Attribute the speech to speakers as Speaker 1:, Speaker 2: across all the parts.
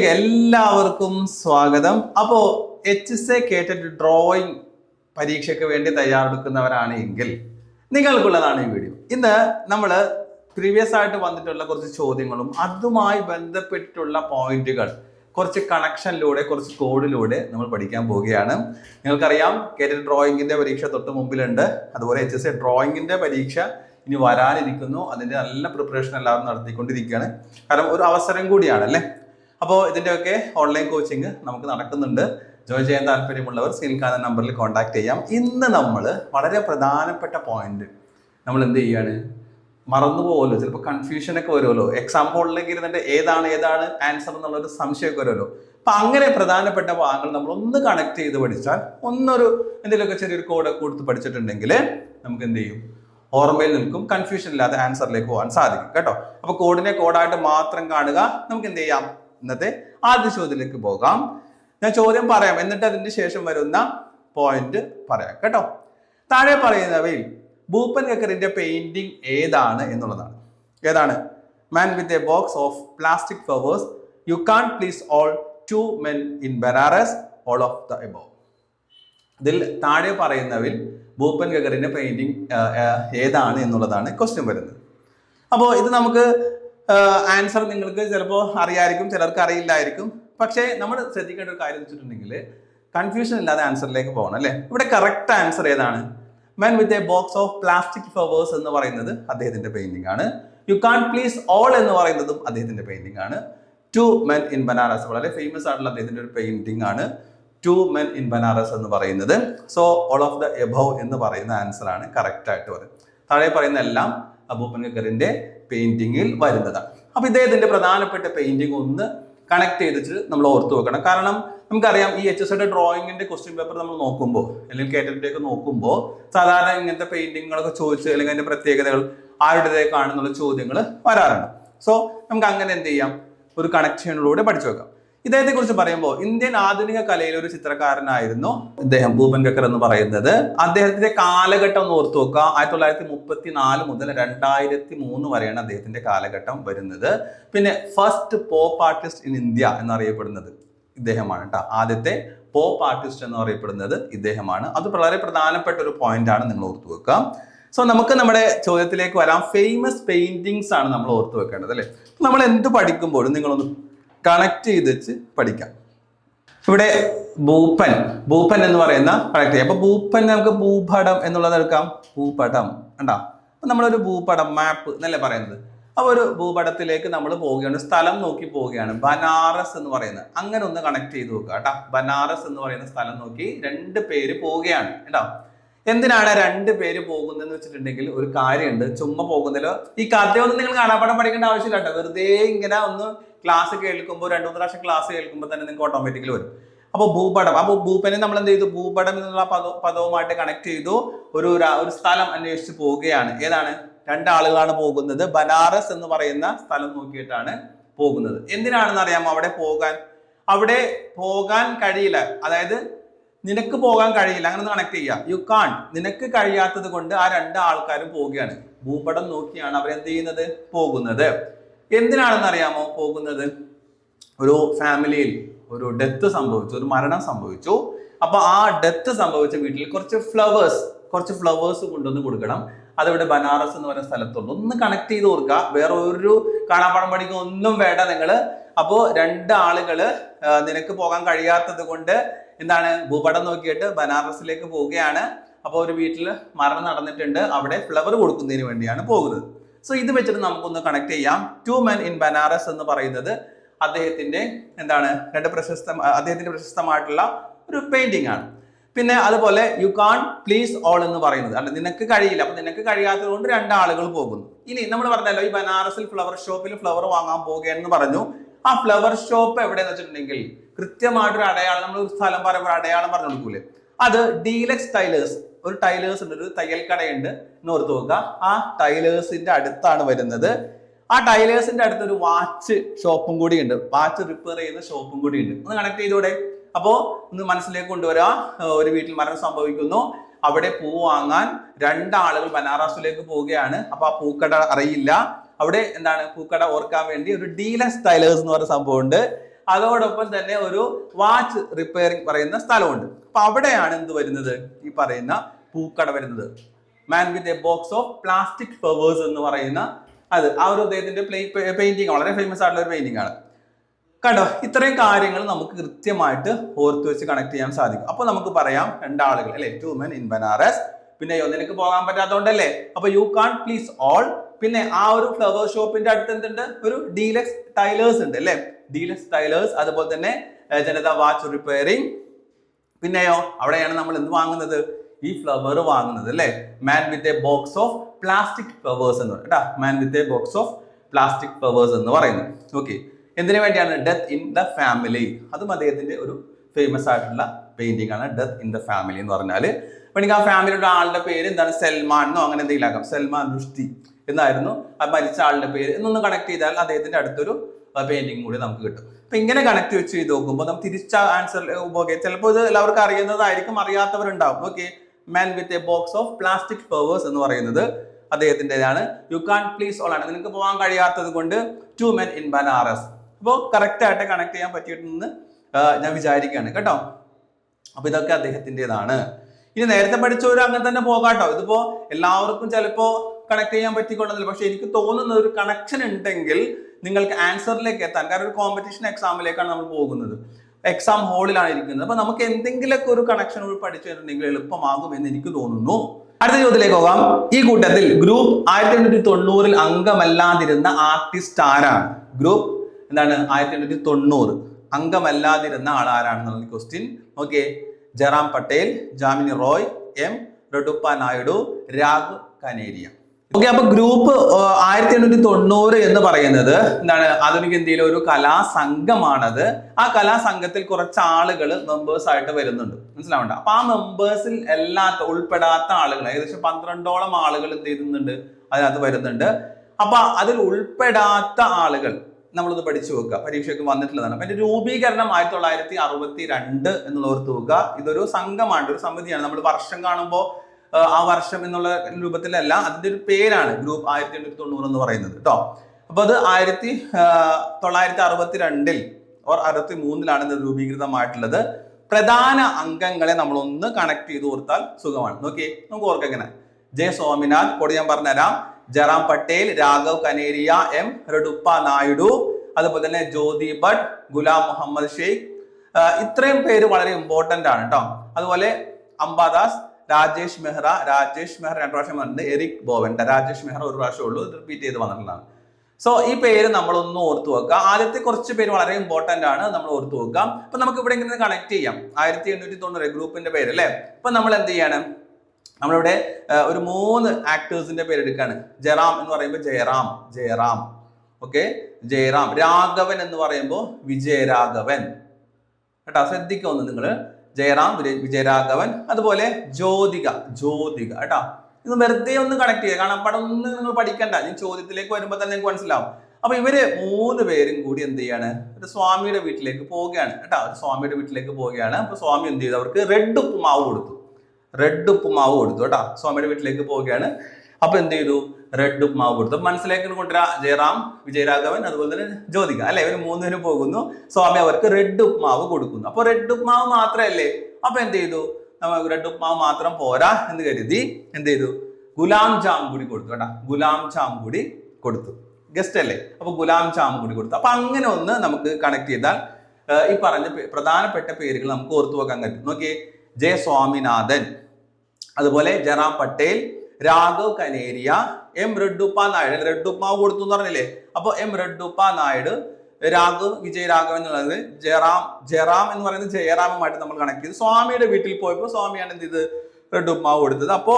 Speaker 1: വീഡിയോയിലേക്ക് എല്ലാവർക്കും സ്വാഗതം. അപ്പോ എച്ച് എസ് എ കേട്ടിട്ട് ഡ്രോയിങ് പരീക്ഷയ്ക്ക് വേണ്ടി തയ്യാറെടുക്കുന്നവരാണ് എങ്കിൽ നിങ്ങൾക്കുള്ളതാണ് ഈ വീഡിയോ. ഇന്ന് നമ്മൾ പ്രീവിയസ് ആയിട്ട് വന്നിട്ടുള്ള കുറച്ച് ചോദ്യങ്ങളും അതുമായി ബന്ധപ്പെട്ടിട്ടുള്ള പോയിന്റുകൾ കുറച്ച് കണക്ഷനിലൂടെ കുറച്ച് കോഡിലൂടെ നമ്മൾ പഠിക്കാൻ പോവുകയാണ്. നിങ്ങൾക്കറിയാം കേട്ടിട്ട് ഡ്രോയിങ്ങിന്റെ പരീക്ഷ തൊട്ട് മുമ്പിലുണ്ട്. അതുപോലെ എച്ച് എസ് എ ഡ്രോയിങ്ങിന്റെ പരീക്ഷ ഇനി വരാനിരിക്കുന്നു. അതിന്റെ നല്ല പ്രിപ്പറേഷൻ എല്ലാവരും നടത്തിക്കൊണ്ടിരിക്കുകയാണ്. കാരണം ഒരു അവസരം കൂടിയാണ് അല്ലേ അപ്പോൾ ഇതിന്റെയൊക്കെ ഓൺലൈൻ കോച്ചിങ് നമുക്ക് നടക്കുന്നുണ്ട്. ജോയിൻ ചെയ്യാൻ താല്പര്യമുള്ളവർ സ്ക്രീൻ നമ്പറിൽ കോൺടാക്ട് ചെയ്യാം. ഇന്ന് നമ്മൾ വളരെ പ്രധാനപ്പെട്ട പോയിന്റ് നമ്മൾ എന്ത് ചെയ്യാണ്? മറന്നു പോകുമല്ലോ ചിലപ്പോൾ കൺഫ്യൂഷനൊക്കെ വരുമല്ലോ. എക്സാം ഹോളിലേക്ക് ഇരുന്നിട്ട് ഏതാണ് ഏതാണ് ആൻസർ എന്നുള്ളൊരു സംശയമൊക്കെ വരുമല്ലോ. അപ്പൊ അങ്ങനെ പ്രധാനപ്പെട്ട ഭാഗങ്ങൾ നമ്മൾ ഒന്ന് കണക്ട് ചെയ്ത് പഠിച്ചാൽ ഒന്നൊരു എന്തെങ്കിലുമൊക്കെ ചെറിയൊരു കോഡ് കൊടുത്ത് പഠിച്ചിട്ടുണ്ടെങ്കിൽ നമുക്ക് എന്ത് ചെയ്യും? ഓർമ്മയിൽ നിൽക്കും. കൺഫ്യൂഷൻ ഇല്ലാതെ ആൻസറിലേക്ക് പോകാൻ സാധിക്കും. കേട്ടോ? അപ്പൊ കോഡിനെ കോഡായിട്ട് മാത്രം കാണുക. നമുക്ക് എന്ത് ചെയ്യാം? ഇന്നത്തെ ആദ്യ ചോദ്യത്തിലേക്ക് പോകാം. ഞാൻ ചോദ്യം പറയാം. എന്നിട്ട് അതിന് ശേഷം വരുന്ന പോയിന്റ് പറയാം. കേട്ടോ? താഴെ പറയുന്നവയിൽ ഭൂപ്പൻ കക്കറിന്റെ പെയിന്റിംഗ് ഏതാണ് എന്നുള്ളതാണ്. ഏതാണ്? Man with a box of plastic flowers you can't please all two men in Banaras all of the above ഇതിൽ താഴെ പറയുന്നവയിൽ ഭൂപ്പൻ ഗഗറിന്റെ പെയിന്റിംഗ് ഏതാണ് എന്നുള്ളതാണ് ക്വസ്റ്റ്യൻ വരുന്നത്. അപ്പോൾ ഇത് നമുക്ക് ആൻസർ നിങ്ങൾക്ക് ചിലപ്പോൾ അറിയായിരിക്കും ചിലർക്ക് അറിയില്ലായിരിക്കും. പക്ഷേ നമ്മൾ ശ്രദ്ധിക്കേണ്ട ഒരു കാര്യം വെച്ചിട്ടുണ്ടെങ്കിൽ കൺഫ്യൂഷൻ ഇല്ലാതെ ആൻസറിലേക്ക് പോകണം അല്ലേ? ഇവിടെ കറക്റ്റ് ആൻസർ ഏതാണ്? Men with a box of plastic flowers എന്ന് പറയുന്നത് അദ്ദേഹത്തിന്റെ പെയിന്റിംഗ് ആണ്. യു കാൺ പ്ലീസ് ഓൾ എന്ന് പറയുന്നതും അദ്ദേഹത്തിന്റെ പെയിന്റിംഗ് ആണ്. ടു മെൻ ഇൻ ബനാറസ് വളരെ ഫേമസ് ആയിട്ടുള്ള അദ്ദേഹത്തിന്റെ ഒരു പെയിന്റിംഗ് ആണ്. ടു മെൻ ഇൻ ബനാറസ് എന്ന് പറയുന്നത്. So all of the above എന്ന് പറയുന്ന ആൻസർ ആണ് കറക്റ്റ് ആയിട്ട് വരുന്നത്. താഴെ പറയുന്ന എല്ലാം അബൂബൻ ഗക്കറിന്റെ പെയിന്റിങ്ങിൽ വരുന്നത്. അപ്പൊ ഇദ്ദേഹത്തിന്റെ പ്രധാനപ്പെട്ട പെയിന്റിംഗ് ഒന്ന് കണക്ട് ചെയ്തിട്ട് നമ്മൾ ഓർത്തു വെക്കണം. കാരണം നമുക്കറിയാം ഈ എച്ച് എസ് ഐയുടെ ഡ്രോയിങ്ങിന്റെ ക്വസ്റ്റ്യൻ പേപ്പർ നമ്മൾ നോക്കുമ്പോൾ അല്ലെങ്കിൽ കേറ്ററിലേക്ക് നോക്കുമ്പോൾ സാധാരണ ഇങ്ങനത്തെ പെയിന്റിങ്ങുകളൊക്കെ ചോദിച്ച് അല്ലെങ്കിൽ അതിന്റെ പ്രത്യേകതകൾ ആരുടേതേക്കാണെന്നുള്ള ചോദ്യങ്ങൾ വരാറുണ്ട്. സോ നമുക്ക് അങ്ങനെ എന്ത് ചെയ്യാം? ഒരു കണക്ഷനിലൂടെ പഠിച്ചു വെക്കാം. ഇദ്ദേഹത്തെ കുറിച്ച് പറയുമ്പോൾ ഇന്ത്യൻ ആധുനിക കലയിലെ ഒരു ചിത്രകാരനായിരുന്നു ഇദ്ദേഹം ഭൂപൻ കക്കർ എന്ന് പറയുന്നത്. അദ്ദേഹത്തിന്റെ കാലഘട്ടം ഒന്ന് ഓർത്തു നോക്കുക. ആയിരത്തി തൊള്ളായിരത്തി മുപ്പത്തി നാല് മുതൽ രണ്ടായിരത്തി മൂന്ന് വരെയാണ് അദ്ദേഹത്തിന്റെ കാലഘട്ടം വരുന്നത്. പിന്നെ first pop artist in India എന്നറിയപ്പെടുന്നത് ഇദ്ദേഹമാണ് കേട്ടോ ആദ്യത്തെ പോപ്പ് ആർട്ടിസ്റ്റ് എന്ന് അറിയപ്പെടുന്നത് ഇദ്ദേഹമാണ്. അത് വളരെ പ്രധാനപ്പെട്ട ഒരു പോയിന്റ് ആണ് നിങ്ങൾ ഓർത്തു വെക്കുക. സോ നമുക്ക് നമ്മുടെ ചോദ്യത്തിലേക്ക് വരാം. ഫേമസ് പെയിന്റിങ്സ് ആണ് നമ്മൾ ഓർത്തു വെക്കേണ്ടത് അല്ലേ? നമ്മൾ എന്ത് പഠിക്കുമ്പോഴും നിങ്ങളൊന്ന് കണക്ട് ചെയ്ത് വെച്ച് പഠിക്കാം. ഇവിടെ ഭൂപ്പൻ ഭൂപ്പൻ എന്ന് പറയുന്ന കണക്ട് ചെയ്യാം അപ്പൊ ഭൂപ്പൻ നമുക്ക് ഭൂപടം എന്നുള്ളത് എടുക്കാം. ഭൂപടം കണ്ടാ? അപ്പൊ നമ്മളൊരു ഭൂപടം മാപ്പ് എന്നല്ലേ പറയുന്നത്? അപ്പൊ ഒരു ഭൂപടത്തിലേക്ക് നമ്മൾ പോവുകയാണ്. സ്ഥലം നോക്കി പോവുകയാണ്. ബനാറസ് എന്ന് പറയുന്നത്. അങ്ങനെ ഒന്ന് കണക്ട് ചെയ്ത് നോക്കുക കേട്ടോ ബനാറസ് എന്ന് പറയുന്ന സ്ഥലം നോക്കി രണ്ട് പേര് പോവുകയാണ് കേട്ടോ എന്തിനാണ് രണ്ട് പേര് പോകുന്നതെന്ന് വെച്ചിട്ടുണ്ടെങ്കിൽ ഒരു കാര്യമുണ്ട്. ചുമ്മാ പോകുന്നതിലോ ഈ കഥയൊന്നും നിങ്ങൾ കാണാപ്പാടം പഠിക്കേണ്ട ആവശ്യമില്ല കേട്ടോ. വെറുതെ ഇങ്ങനെ ഒന്ന് ക്ലാസ് കേൾക്കുമ്പോൾ രണ്ടു മൂന്ന് പ്രാവശ്യം ക്ലാസ് കേൾക്കുമ്പോൾ തന്നെ നിങ്ങൾക്ക് ഓട്ടോമാറ്റിക്കലി വരും. അപ്പോൾ ഭൂപടം. അപ്പോൾ ഭൂപനെ നമ്മൾ എന്ത് ചെയ്തു? ഭൂപടം എന്നുള്ള പദ പദവുമായിട്ട് കണക്ട് ചെയ്തു. ഒരു ഒരു സ്ഥലം അന്വേഷിച്ച് പോവുകയാണ്. ഏതാണ്? രണ്ടാളുകളാണ് പോകുന്നത്. ബനാറസ് എന്ന് പറയുന്ന സ്ഥലം നോക്കിയിട്ടാണ് പോകുന്നത്. എന്തിനാണെന്ന് അറിയാമോ അവിടെ പോകാൻ? അവിടെ പോകാൻ കഴിയില്ല. അതായത് നിനക്ക് പോകാൻ കഴിയില്ല. അങ്ങനെ ഒന്ന് കണക്ട് ചെയ്യുക യു കാൺ നിനക്ക് കഴിയാത്തത് കൊണ്ട് ആ രണ്ട് ആൾക്കാരും പോവുകയാണ്. ഭൂപടം നോക്കിയാണ് അവർ അവരെന്ത് ചെയ്യുന്നത്? പോകുന്നത്. എന്തിനാണെന്ന് അറിയാമോ? പോകുന്നത് ഒരു ഫാമിലിയിൽ ഒരു ഡെത്ത് സംഭവിച്ചു. ഒരു മരണം സംഭവിച്ചു. അപ്പൊ ആ ഡെത്ത് സംഭവിച്ച വീട്ടിൽ കുറച്ച് ഫ്ലവേഴ്സ് കുറച്ച് ഫ്ലവേഴ്സ് കൊണ്ടുവന്ന് കൊടുക്കണം. അതിവിടെ ബനാറസ് എന്ന് പറയുന്ന സ്ഥലത്തുണ്ട്. ഒന്ന് കണക്ട് ചെയ്ത് ഓർക്കുക വേറെ ഒരു കാണാപ്പാടം പഠിക്കുക ഒന്നും വേണ്ട നിങ്ങൾ. അപ്പോ രണ്ട് ആളുകൾ നിനക്ക് പോകാൻ കഴിയാത്തത് കൊണ്ട് എന്താണ്? ഭൂപടം നോക്കിയിട്ട് ബനാറസിലേക്ക് പോവുകയാണ്. അപ്പോൾ ഒരു വീട്ടിൽ മരണം നടന്നിട്ടുണ്ട്. അവിടെ ഫ്ലവർ കൊടുക്കുന്നതിന് വേണ്ടിയാണ് പോകുന്നത്. സോ ഇത് വെച്ചിട്ട് നമുക്കൊന്ന് കണക്ട് ചെയ്യാം. ടു മെൻ ഇൻ ബനാറസ് എന്ന് പറയുന്നത് അദ്ദേഹത്തിന്റെ എന്താണ്? രണ്ട് പ്രശസ്ത അദ്ദേഹത്തിന്റെ പ്രശസ്തമായിട്ടുള്ള ഒരു പെയിന്റിംഗ് ആണ്. പിന്നെ അതുപോലെ യു കാൺ പ്ലീസ് ഓൾ എന്ന് പറയുന്നത്. അല്ല നിനക്ക് കഴിയില്ല. അപ്പൊ നിനക്ക് കഴിയാത്തത് കൊണ്ട് രണ്ടാളുകൾ പോകുന്നു. ഇനി നമ്മൾ പറഞ്ഞല്ലോ ഈ ബനാറസിൽ ഫ്ലവർ ഷോപ്പിൽ ഫ്ലവർ വാങ്ങാൻ പോകുകയെന്ന് പറഞ്ഞു. ആ ഫ്ലവർ ഷോപ്പ് എവിടെയെന്ന് വെച്ചിട്ടുണ്ടെങ്കിൽ കൃത്യമായിട്ടൊരു അടയാളം നമ്മൾ ഒരു സ്ഥലം പറയുമ്പോൾ അടയാളം പറഞ്ഞു കൊടുക്കൂലേ? അത് ഡീലക്സ് ടൈലേഴ്സ് ഒരു ടൈലേഴ്സ് ഉണ്ട് ഒരു തയ്യൽ കടയുണ്ട് എന്ന് ഓർത്ത് നോക്കുക. ആ ടൈലേഴ്സിന്റെ അടുത്താണ് വരുന്നത്. ആ ടൈലേഴ്സിന്റെ അടുത്ത് ഒരു വാച്ച് ഷോപ്പും കൂടി ഉണ്ട് വാച്ച് റിപ്പയർ ചെയ്യുന്ന ഷോപ്പും കൂടി ഉണ്ട് ഒന്ന് കണക്ട് ചെയ്തൂടെ? അപ്പോ ഒന്ന് മനസ്സിലേക്ക് കൊണ്ടുവരാ. ഒരു വീട്ടിൽ മരണം സംഭവിക്കുന്നു. അവിടെ പൂ വാങ്ങാൻ രണ്ടാളുകൾ ബനാറസിലേക്ക് പോവുകയാണ്. അപ്പൊ ആ പൂക്കട അറിയില്ല. അവിടെ എന്താണ് പൂക്കട ഓർക്കാൻ വേണ്ടി ഒരു ഡീലർ സ്റ്റൈലേഴ്സ് എന്ന് പറയുന്ന സംഭവം ഉണ്ട് അതോടൊപ്പം തന്നെ ഒരു വാച്ച് റിപ്പയറിംഗ് പറയുന്ന സ്ഥലമുണ്ട്. അപ്പൊ അവിടെയാണ് എന്ത് വരുന്നത്? ഈ പറയുന്ന പൂക്കട വരുന്നത്. Man with a box of plastic flowers എന്ന് പറയുന്ന അത്. ആ ഒരു അദ്ദേഹത്തിന്റെ പെയിന്റിങ് വളരെ ഫേമസ് ആയിട്ടുള്ള ഒരു പെയിന്റിംഗ് ആണ്. കണ്ടോ? ഇത്രയും കാര്യങ്ങൾ നമുക്ക് കൃത്യമായിട്ട് ഓർത്ത് വെച്ച് കണക്ട് ചെയ്യാൻ സാധിക്കും. അപ്പൊ നമുക്ക് പറയാം രണ്ടാളുകൾ. അല്ലെ? ടു മെൻ ഇൻ ബനാറസ് പിന്നെ നിനക്ക് പോകാൻ പറ്റാത്തതുകൊണ്ടല്ലേ? അപ്പൊ യു കാൺ പ്ലീസ് ഓൾ പിന്നെ ആ ഒരു ഫ്ലവർ ഷോപ്പിന്റെ അടുത്ത് എന്തുണ്ട്? ഒരു ഡീലക്സ് ടൈലേഴ്സ് ഉണ്ട് അല്ലെ? ഡീലക്സ് ടൈലേഴ്സ് അതുപോലെ തന്നെ ജനത വാച്ച് റിപ്പയറിംഗ് പിന്നെയോ അവിടെയാണ് നമ്മൾ എന്ത് വാങ്ങുന്നത്? ഈ ഫ്ലവർ വാങ്ങുന്നത് അല്ലെ? Man with a box of plastic flowers എന്ന് പറയും. കേട്ടാ? Man with a box of plastic flowers എന്ന് പറയുന്നത് ഓക്കെ എന്തിനു വേണ്ടിയാണ്? ഡെത്ത് ഇൻ ദ ഫാമിലി അതും അദ്ദേഹത്തിന്റെ ഒരു ഫേമസ് ആയിട്ടുള്ള പെയിന്റിംഗ് ആണ് ഡെത്ത് ഇൻ ദ ഫാമിലി എന്ന് പറഞ്ഞാൽ വേണമെങ്കിൽ ആ ഫാമിലിയുടെ ആളുടെ പേര് എന്താണ്? സൽമാൻ എന്നോ അങ്ങനെ എന്തെങ്കിലും ആക്കാം സൽമാൻ റുഷ്തി എന്നായിരുന്നു. ആ മരിച്ച ആളുടെ പേര്. എന്നൊന്ന് കണക്ട് ചെയ്താൽ അദ്ദേഹത്തിന്റെ അടുത്തൊരു പെയിന്റിംഗ് കൂടി നമുക്ക് കിട്ടും. അപ്പൊ ഇങ്ങനെ കണക്ട് വെച്ച് ചെയ്ത് നോക്കുമ്പോൾ നമുക്ക് തിരിച്ച ആൻസർ ഉപയോഗിക്കാം ചിലപ്പോൾ ഇത് എല്ലാവർക്കും അറിയുന്നതായിരിക്കും അറിയാത്തവരുണ്ടാവും. Okay man with a box of plastic flowers എന്ന് പറയുന്നത് അദ്ദേഹത്തിന്റെതാണ് യു കാൻ പ്ലീസ് ഓൾ ആണ്. നിങ്ങൾക്ക് പോകാൻ കഴിയാത്തത് കൊണ്ട് ടു മെൻ ഇൻ ബനാറസ് അപ്പോൾ കറക്റ്റ് ആയിട്ട് കണക്ട് ചെയ്യാൻ പറ്റിയിട്ടുണ്ടെന്ന് ഞാൻ വിചാരിക്കുകയാണ്. കേട്ടോ? അപ്പൊ ഇതൊക്കെ അദ്ദേഹത്തിന്റെതാണ് ഇനി നേരത്തെ പഠിച്ചവർ അങ്ങനെ തന്നെ പോകാട്ടോ ഇതിപ്പോ എല്ലാവർക്കും ചിലപ്പോ കണക്ട് ചെയ്യാൻ പറ്റിക്കൊള്ളുന്നില്ല പക്ഷെ എനിക്ക് തോന്നുന്ന ഒരു കണക്ഷൻ ഉണ്ടെങ്കിൽ നിങ്ങൾക്ക് ആൻസറിലേക്ക് എത്താൻ കാരണം ഒരു കോമ്പറ്റീഷൻ എക്സാമിലേക്കാണ് നമ്മൾ പോകുന്നത്. എക്സാം ഹോളിലാണ് ഇരിക്കുന്നത്. അപ്പൊ നമുക്ക് എന്തെങ്കിലുമൊക്കെ ഒരു കണക്ഷൻ പഠിച്ചു കഴിഞ്ഞിട്ടുണ്ടെങ്കിൽ എളുപ്പമാകും എന്ന് എനിക്ക് തോന്നുന്നു. അടുത്ത ചോദ്യത്തിലേക്ക് പോകാം. ഈ കൂട്ടത്തിൽ ഗ്രൂപ്പ് ആയിരത്തി എണ്ണൂറ്റി തൊണ്ണൂറിൽ അംഗമല്ലാതിരുന്ന ആർട്ടിസ്റ്റ് ആരാണ്? ഗ്രൂപ്പ് എന്താണ്? ആയിരത്തി എണ്ണൂറ്റി തൊണ്ണൂറ് അംഗമല്ലാതിരുന്ന ആൾ ആരാണെന്നുള്ള question okay Jairam Patel Jamini Roy M. Reddeppa Naidu Ragh Kaneria. Okay അപ്പൊ ഗ്രൂപ്പ് ആയിരത്തി എണ്ണൂറ്റി തൊണ്ണൂറ് എന്ന് പറയുന്നത് എന്താണ്? ആധുനിക ഇന്ത്യയിലെ ഒരു കലാസംഘമാണത്. ആ കലാസംഘത്തിൽ കുറച്ച് ആളുകൾ മെമ്പേഴ്സ് ആയിട്ട് വരുന്നുണ്ട്. മനസ്സിലാവണ്ട? അപ്പൊ ആ മെമ്പേഴ്സിൽ എല്ലാത്ത ഉൾപ്പെടാത്ത ആളുകൾ ഏകദേശം പന്ത്രണ്ടോളം ആളുകൾ എന്ത് ചെയ്യുന്നുണ്ട്? അതിനകത്ത് വരുന്നുണ്ട്. അപ്പൊ അതിൽ ഉൾപ്പെടാത്ത ആളുകൾ നമ്മളൊന്ന് പഠിച്ചു വെക്കുക. പരീക്ഷയ്ക്ക് വന്നിട്ടുള്ളതാണ്. അപ്പൊ രൂപീകരണം ആയിരത്തി തൊള്ളായിരത്തി അറുപത്തി രണ്ട് എന്നുള്ള ഓർത്ത് വെക്കുക. ഇതൊരു സംഘമാണ് ഒരു സമിതിയാണ്. നമ്മൾ വർഷം കാണുമ്പോൾ ആ വർഷം എന്നുള്ള രൂപത്തിലല്ല അതിന്റെ ഒരു പേരാണ് ഗ്രൂപ്പ് ആയിരത്തി എണ്ണൂറ്റി തൊണ്ണൂറ് എന്ന് പറയുന്നത് കേട്ടോ അപ്പോൾ അത് ആയിരത്തി തൊള്ളായിരത്തി അറുപത്തി രണ്ടിൽ ഓർ അറുപത്തി മൂന്നിലാണ് ഇത് രൂപീകൃതമായിട്ടുള്ളത്. പ്രധാന അംഗങ്ങളെ നമ്മൾ ഒന്ന് കണക്ട് ചെയ്ത് ഓർത്താൽ സുഖമാണ്. നോക്കി നമുക്ക് ഓർക്കെങ്ങനെ ജെ സ്വാമിനാഥ് കൂടെ ഞാൻ പറഞ്ഞുതരാം. ജറാം പട്ടേൽ രാഘവ് കനേരിയ എം റെഡുപ്പ നായിഡു അതുപോലെ തന്നെ ജ്യോതി ഭട്ട് ഗുലാം മുഹമ്മദ് ഷെയ്ഖ്. ഇത്രയും പേര് വളരെ ഇമ്പോർട്ടന്റ് ആണ് കേട്ടോ അതുപോലെ അംബാദാസ് രാജേഷ് മെഹ്റ രാജേഷ് മെഹ്റ രണ്ട് പ്രാവശ്യം വന്നിട്ടുണ്ട്. എറിക് ബോവൻ രാജേഷ് മെഹ്റ ഒരു പ്രാവശ്യം ഉള്ളൂ. ഇത് റിപ്പീറ്റ് ചെയ്ത് വന്നിട്ടുള്ളതാണ്. സോ ഈ പേര് നമ്മളൊന്ന് ഓർത്തു വെക്കുക ആദ്യത്തെ കുറച്ച് പേര് വളരെ ഇമ്പോർട്ടന്റ് ആണ്. നമ്മൾ ഓർത്തു വെക്കാം. അപ്പൊ നമുക്ക് ഇവിടെ ഇങ്ങനെ കണക്ട് ചെയ്യാം. ആയിരത്തി എണ്ണൂറ്റി തൊണ്ണൂറ് ഗ്രൂപ്പിന്റെ പേര് അല്ലേ അപ്പൊ നമ്മൾ എന്ത് ചെയ്യാണ്? നമ്മളിവിടെ ഒരു മൂന്ന് ആക്ടേഴ്സിന്റെ പേര് എടുക്കാണ്. ജയറാം എന്ന് പറയുമ്പോൾ ജയറാം ജയറാം. ഓക്കെ ജയറാം. രാഘവൻ എന്ന് പറയുമ്പോൾ വിജയരാഘവൻ. കേട്ടോ? ശ്രദ്ധിക്കൊന്ന് നിങ്ങൾ? ജയറാം വിജയ- വിജയരാഘവൻ അതുപോലെ ജ്യോതിക ജ്യോതിക കേട്ടോ. ഇത് വെറുതെ ഒന്ന് കണക്ട് ചെയ്യുക. കാരണം പടം ഒന്നും നിങ്ങൾ പഠിക്കണ്ട. ഞാൻ ചോദ്യത്തിലേക്ക് വരുമ്പോൾ തന്നെ നിങ്ങൾക്ക് മനസ്സിലാവും. അപ്പൊ ഇവർ മൂന്ന് പേരും കൂടി എന്ത് ചെയ്യാണ്? ഒരു സ്വാമിയുടെ വീട്ടിലേക്ക് പോവുകയാണ് കേട്ടോ. ഒരു സ്വാമിയുടെ വീട്ടിലേക്ക് പോവുകയാണ്. അപ്പൊ സ്വാമി എന്ത് ചെയ്തു? അവർക്ക് റെഡ് ഉപ്പ് മാവ് കൊടുത്തു. റെഡ് ഉപ്പ് മാവ് കൊടുത്തു കേട്ടോ. സ്വാമിയുടെ വീട്ടിലേക്ക് പോവുകയാണ്. അപ്പൊ എന്ത് ചെയ്തു? റെഡ് മാവ് കൊടുത്തു മനസ്സിലേക്ക് കൊണ്ടുവരാ. ജയറാം വിജയരാഘവൻ അതുപോലെ തന്നെ ജ്യോതിക. അല്ലെ? ഇവർ മൂന്നിനും പോകുന്നു. സ്വാമി അവർക്ക് റെഡ് മാവ് കൊടുക്കുന്നു. അപ്പൊ റെഡ് മാവ് മാത്രമല്ലേ? അപ്പൊ എന്ത് ചെയ്തു? നമുക്ക് റെഡ് മാവ് മാത്രം പോരാ എന്ന് കരുതി എന്ത് ചെയ്തു? ഗുലാം ജാം കൂടി കൊടുത്തു കേട്ടാ. ഗുലാം ജാം കൂടി കൊടുത്തു. ഗസ്റ്റ് അല്ലേ? അപ്പൊ ഗുലാം ജാം കൂടി കൊടുത്തു. അപ്പൊ അങ്ങനെ ഒന്ന് നമുക്ക് കണക്ട് ചെയ്താൽ ഈ പറഞ്ഞ പ്രധാനപ്പെട്ട പേരുകൾ നമുക്ക് ഓർത്തു വെക്കാൻ പറ്റും. നോക്കിയേ. ജയ സ്വാമിനാഥൻ അതുപോലെ ജറാം പട്ടേൽ രാഘവ് കനേരിയ എം റെഡ്ഡുപ്പ നായിഡു. റെഡ്ഡുപ്പാവ് കൊടുത്തു എന്ന് പറഞ്ഞില്ലേ? അപ്പൊ എം റെഡ്ഡുപ്പ നായിഡു രാഘവ് വിജയരാഘവൻ എന്നുള്ളത് ജയറാം ജയറാം എന്ന് പറയുന്നത് ജയറാമുമായിട്ട് നമ്മൾ കണക്ട് ചെയ്തു. സ്വാമിയുടെ വീട്ടിൽ പോയപ്പോൾ സ്വാമിയാണ് എന്ത് ചെയ്ത് റെഡ്ഡുപ്പാവ് കൊടുത്തത്. അപ്പോ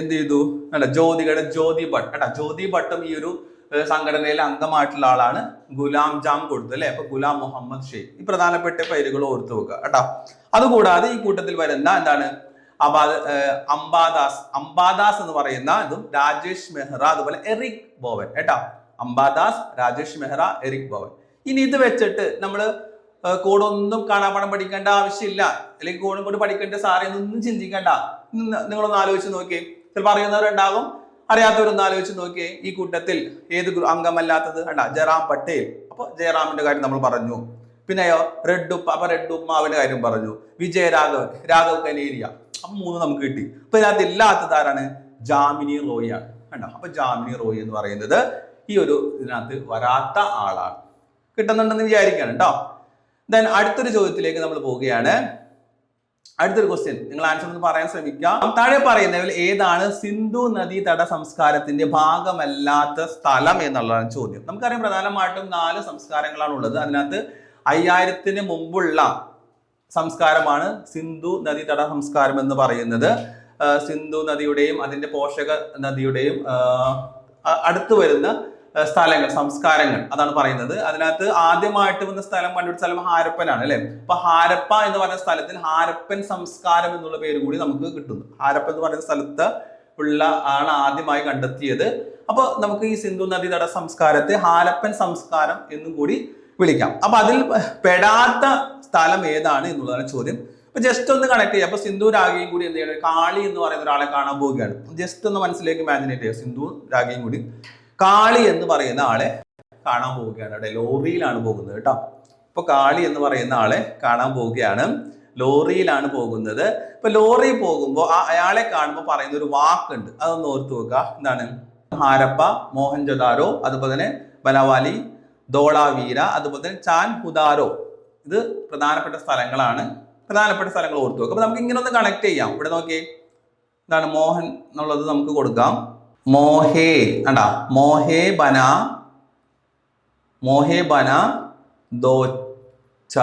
Speaker 1: എന്ത് ചെയ്തു? അല്ല ജ്യോതികയുടെ ജ്യോതി ഭട്ട്. കേട്ടാ ജ്യോതി ഭട്ടും ഈ ഒരു സംഘടനയിലെ അംഗമായിട്ടുള്ള ആളാണ് ഗുലാം ജാം കൊടുത്തത്. അല്ലെ? അപ്പൊ ഗുലാം മുഹമ്മദ് ഷെയ്ഖ്. ഈ പ്രധാനപ്പെട്ട പേരുകൾ ഓർത്തു വെക്കുക കേട്ടോ. അതുകൂടാതെ ഈ കൂട്ടത്തിൽ വരുന്ന എന്താണ്? ഏഹ്, അംബാദാസ്. അംബാദാസ് എന്ന് പറയുന്ന ഇതും രാജേഷ് മെഹ്റ അതുപോലെ എറിക് ബോവൻ കേട്ടോ? Ambadas Rajesh Mehra Eric Bowen. ഇനി ഇത് വെച്ചിട്ട് നമ്മൾ കോഡൊന്നും കാണാപ്പാടം പഠിക്കേണ്ട ആവശ്യമില്ല. അല്ലെങ്കിൽ കോഡും കൊണ്ട് പഠിക്കേണ്ട സാറേ ഒന്നും ചിന്തിക്കേണ്ട. നിങ്ങളൊന്ന് ആലോചിച്ച് നോക്കിയേ. ചിലപ്പോൾ അറിയുന്നവരുണ്ടാകും അറിയാത്തവരൊന്ന് ആലോചിച്ച് നോക്കിയേ. ഈ കൂട്ടത്തിൽ ഏത് അംഗമല്ലാത്തത്? വേണ്ട ജയറാം പട്ടേൽ. അപ്പൊ ജയറാമിന്റെ കാര്യം നമ്മൾ പറഞ്ഞു. പിന്നെയോ റെഡ് ഉപ്പ അപ്പൊ റെഡ് ഉമ്മാവിന്റെ കാര്യം പറഞ്ഞു. വിജയരാഘവൻ രാഘവ് കനേരിയ. അപ്പൊ മൂന്ന് നമുക്ക് കിട്ടി. അപ്പൊ ഇതിനകത്ത് ഇല്ലാത്തത് ആരാണ്? ജാമിനി റോയ് ആണ്. കണ്ടോ? അപ്പൊ ജാമിനി റോയ് എന്ന് പറയുന്നത് ഈ ഒരു ഇതിനകത്ത് വരാത്ത ആളാണ്. കിട്ടുന്നുണ്ടെന്ന് വിചാരിക്കുകയാണ് കേട്ടോ. ദെൻ അടുത്തൊരു ചോദ്യത്തിലേക്ക് നമ്മൾ പോവുകയാണ്. അടുത്തൊരു ക്വസ്റ്റ്യൻ നിങ്ങൾ ആൻസർ ഒന്ന് പറയാൻ ശ്രമിക്കാം താഴെ പറയുന്നതിൽ ഏതാണ് സിന്ധു നദീതട സംസ്കാരത്തിന്റെ ഭാഗമല്ലാത്ത സ്ഥലം എന്നുള്ളതാണ് ചോദ്യം. നമുക്കറിയാം പ്രധാനമായിട്ടും നാല് സംസ്കാരങ്ങളാണ് ഉള്ളത്. അതിനകത്ത് അയ്യായിരത്തിന് മുമ്പുള്ള സംസ്കാരമാണ് സിന്ധു നദീതട സംസ്കാരം എന്ന് പറയുന്നത്. സിന്ധു നദിയുടെയും അതിന്റെ പോഷക നദിയുടെയും അടുത്തു വരുന്ന സ്ഥലങ്ങൾ സംസ്കാരങ്ങൾ അതാണ് പറയുന്നത്. അതിനകത്ത് ആദ്യമായിട്ട് വന്ന സ്ഥലം കണ്ടുപിടിച്ച സ്ഥലം ഹാരപ്പനാണ് അല്ലെ? അപ്പൊ ഹാരപ്പ എന്ന് പറയുന്ന സ്ഥലത്തിൽ ഹാരപ്പൻ സംസ്കാരം എന്നുള്ള പേര് കൂടി നമുക്ക് കിട്ടുന്നു. ഹാരപ്പ എന്ന് പറയുന്ന സ്ഥലത്ത് ഉള്ള ആണ് ആദ്യമായി കണ്ടെത്തിയത്. അപ്പൊ നമുക്ക് ഈ സിന്ധു നദീതട സംസ്കാരത്തെ ഹാരപ്പൻ സംസ്കാരം എന്നും കൂടി വിളിക്കാം. അപ്പൊ അതിൽ പെടാത്ത സ്ഥലം ഏതാണ് എന്നുള്ളതാണ് ചോദ്യം. അപ്പൊ ജസ്റ്റ് ഒന്ന് കണക്ട് ചെയ്യാം. അപ്പൊ സിന്ധു രാഗയും കൂടി എന്ത് ചെയ്യണം? കാളി എന്ന് പറയുന്ന ഒരാളെ കാണാൻ പോവുകയാണ്. ജസ്റ്റ് ഒന്ന് മനസ്സിലേക്ക് ഇമാജിനേറ്റ് ചെയ്യുക സിന്ധു രാഗയും കൂടി കാളി എന്ന് പറയുന്ന ആളെ കാണാൻ പോവുകയാണ്. അവിടെ ലോറിയിലാണ് പോകുന്നത് കേട്ടോ. ഇപ്പൊ കാളി എന്ന് പറയുന്ന ആളെ കാണാൻ പോവുകയാണ്. ലോറിയിലാണ് പോകുന്നത്. ഇപ്പൊ ലോറി പോകുമ്പോൾ ആ അയാളെ കാണുമ്പോൾ പറയുന്ന ഒരു വാക്കുണ്ട്. അതൊന്ന് ഓർത്ത് വെക്കുക. എന്താണ്? ഹാരപ്പ മോഹൻജദാരോ അതുപോലെ തന്നെ ബനവാലി ധോളാവീര അതുപോലെ തന്നെ ചാൻ ഹുദാരോ ഇത് പ്രധാനപ്പെട്ട സ്ഥലങ്ങളാണ്. പ്രധാനപ്പെട്ട സ്ഥലങ്ങൾ ഓർത്തു വെക്കുക. അപ്പൊ നമുക്ക് ഇങ്ങനെ ഒന്ന് കണക്ട് ചെയ്യാം. ഇവിടെ നോക്കിയേ. എന്താണ് മോഹൻ എന്നുള്ളത് നമുക്ക് കൊടുക്കാം. മോഹേ അണ്ട മോഹേ ബന മോഹേ ബന ദോച്ച.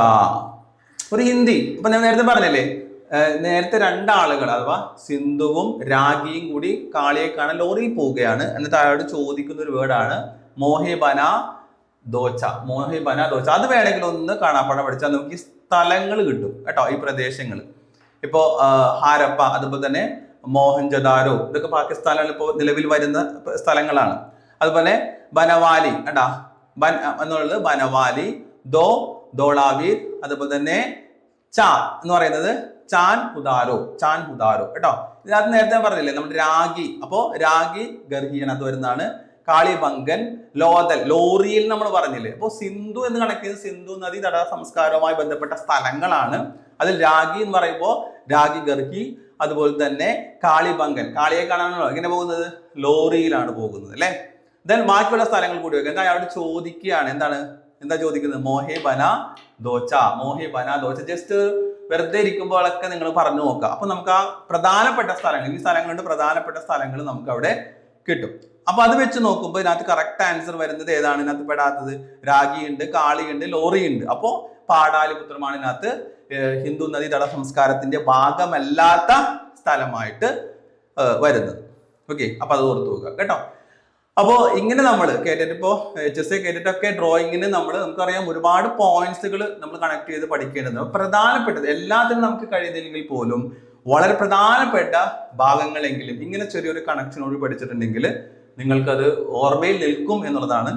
Speaker 1: ഒരു ഹിന്ദി. ഇപ്പൊ ഞാൻ നേരത്തെ പറഞ്ഞല്ലേ? നേരത്തെ രണ്ടാളുകൾ അഥവാ സിന്ധുവും രാഗിയും കൂടി കാളിയെ കാണാൻ ലോറിയിൽ പോവുകയാണ്. എന്നിട്ട് അയാളോട് ചോദിക്കുന്ന ഒരു വേർഡാണ് മോഹേ ബന ദോച്ച മോഹിബന ദോച്ച. അത് വേണമെങ്കിൽ ഒന്ന് കാണാപ്പാടം പഠിച്ചാൽ നമുക്ക് ഈ സ്ഥലങ്ങൾ കിട്ടും കേട്ടോ ഈ പ്രദേശങ്ങൾ. ഇപ്പോ ഹാരപ്പ അതുപോലെ തന്നെ മോഹൻജദാരോ ഇതൊക്കെ പാകിസ്ഥാനിൽ ഇപ്പോൾ നിലവിൽ വരുന്ന സ്ഥലങ്ങളാണ്. അതുപോലെ ബനവാലി കേട്ടാ ബൻ എന്നുള്ളത് ബനവാലി ദോ ദോളാവീർ അതുപോലെ തന്നെ ചാ എന്ന് പറയുന്നത് ചാൻ ഹുദാരോ ചാൻ ഹുദാരോ കേട്ടോ? ഇതിനകത്ത് നേരത്തെ പറഞ്ഞില്ലേ നമ്മുടെ രാഗി. അപ്പോൾ രാഗി ഗർഹിയനത്ത് വരുന്നതാണ് കാളിബങ്കൻ ലോതൽ ലോറിയിൽ നമ്മൾ പറഞ്ഞില്ലേ? അപ്പോൾ സിന്ധു എന്ന് കണക്ട് സിന്ധു നദി തട സംസ്കാരവുമായി ബന്ധപ്പെട്ട സ്ഥലങ്ങളാണ്. അതിൽ രാഗി എന്ന് പറയുമ്പോൾ രാഗി ഗർഹി അതുപോലെ തന്നെ കാളിബങ്കൻ കാളിയെ കാണാനാണ്? എങ്ങനെ പോകുന്നത്? ലോറിയിലാണ് പോകുന്നത് അല്ലേ? ദെൻ ബാക്കിയുള്ള സ്ഥലങ്ങൾ കൂടി വെക്കുക എന്താ അവിടെ ചോദിക്കുകയാണ്? എന്താണ്? എന്താ ചോദിക്കുന്നത്? മോഹേ ബന ദോച്ച. മോഹേ ബന ദോച്ച. ജസ്റ്റ് വെറുതെ ഇരിക്കുമ്പോഴൊക്കെ നിങ്ങൾ പറഞ്ഞു നോക്കുക അപ്പൊ നമുക്ക് ആ പ്രധാനപ്പെട്ട സ്ഥലങ്ങൾ ഈ സ്ഥലങ്ങളുണ്ട്. പ്രധാനപ്പെട്ട സ്ഥലങ്ങൾ നമുക്ക് അവിടെ കിട്ടും. അപ്പൊ അത് വെച്ച് നോക്കുമ്പോൾ ഇതിനകത്ത് കറക്റ്റ് ആൻസർ വരുന്നത് ഏതാണ്? ഇതിനകത്ത് പെടാത്തത് രാഗിയുണ്ട് കാളിയുണ്ട് ലോറിയുണ്ട്. അപ്പോ പാടാലിപുത്രമാണ് ഇതിനകത്ത് ഹിന്ദു നദി തട സംസ്കാരത്തിന്റെ ഭാഗമല്ലാത്ത സ്ഥലമായിട്ട് വരുന്നത്. ഓക്കെ അപ്പൊ അത് ഓർത്ത് നോക്കുക കേട്ടോ? അപ്പോൾ ഇങ്ങനെ നമ്മൾ കേട്ടിട്ട് ഇപ്പോ എച്ച് എസ് എ കേട്ടിട്ടൊക്കെ ഡ്രോയിങ്ങിന് നമ്മൾ നമുക്കറിയാം ഒരുപാട് പോയിന്റ്സുകൾ നമ്മൾ കണക്ട് ചെയ്ത് പഠിക്കേണ്ടത്. പ്രധാനപ്പെട്ടത് എല്ലാത്തിനും നമുക്ക് കഴിയുന്നില്ലെങ്കിൽ പോലും വളരെ പ്രധാനപ്പെട്ട ഭാഗങ്ങളെങ്കിലും ഇങ്ങനെ ചെറിയൊരു കണക്ഷനോട് പഠിച്ചിട്ടുണ്ടെങ്കിൽ നിങ്ങൾക്കത് ഓർമ്മയിൽ നിൽക്കും എന്നുള്ളതാണ്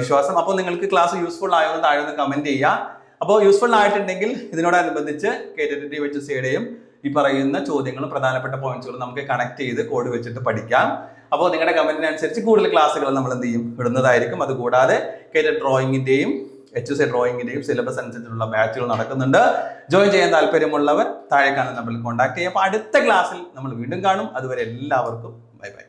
Speaker 1: വിശ്വാസം. അപ്പോൾ നിങ്ങൾക്ക് ക്ലാസ് യൂസ്ഫുൾ ആയെന്ന് താഴെ ഒന്ന് കമന്റ് ചെയ്യുക അപ്പോൾ യൂസ്ഫുൾ ആയിട്ടുണ്ടെങ്കിൽ ഇതിനോടനുബന്ധിച്ച് എച്ച് എസ് സിയുടെയും ഈ പറയുന്ന ചോദ്യങ്ങളും പ്രധാനപ്പെട്ട പോയിന്റ്സുകളും നമുക്ക് കണക്ട് ചെയ്ത് കോഡ് വെച്ചിട്ട് പഠിക്കാം. അപ്പോൾ നിങ്ങളുടെ കമന്റിനനുസരിച്ച് കൂടുതൽ ക്ലാസ്സുകൾ നമ്മൾ എന്ത് ചെയ്യും? ഇടുന്നതായിരിക്കും. അതുകൂടാതെ കേട്ട ഡ്രോയിങ്ങിന്റെയും എച്ച് എസ് എ ഡ്രോയിങ്ങിന്റെയും സിലബസ് അനുസരിച്ചുള്ള ബാച്ചുകൾ നടക്കുന്നുണ്ട്. ജോയിൻ ചെയ്യാൻ താല്പര്യമുള്ളവർ താഴെ കാണുന്ന നമ്പറിൽ കോൺടാക്ട് ചെയ്യുക അപ്പോൾ അടുത്ത ക്ലാസ്സിൽ നമ്മൾ വീണ്ടും കാണും. അതുവരെ എല്ലാവർക്കും ബൈ ബൈ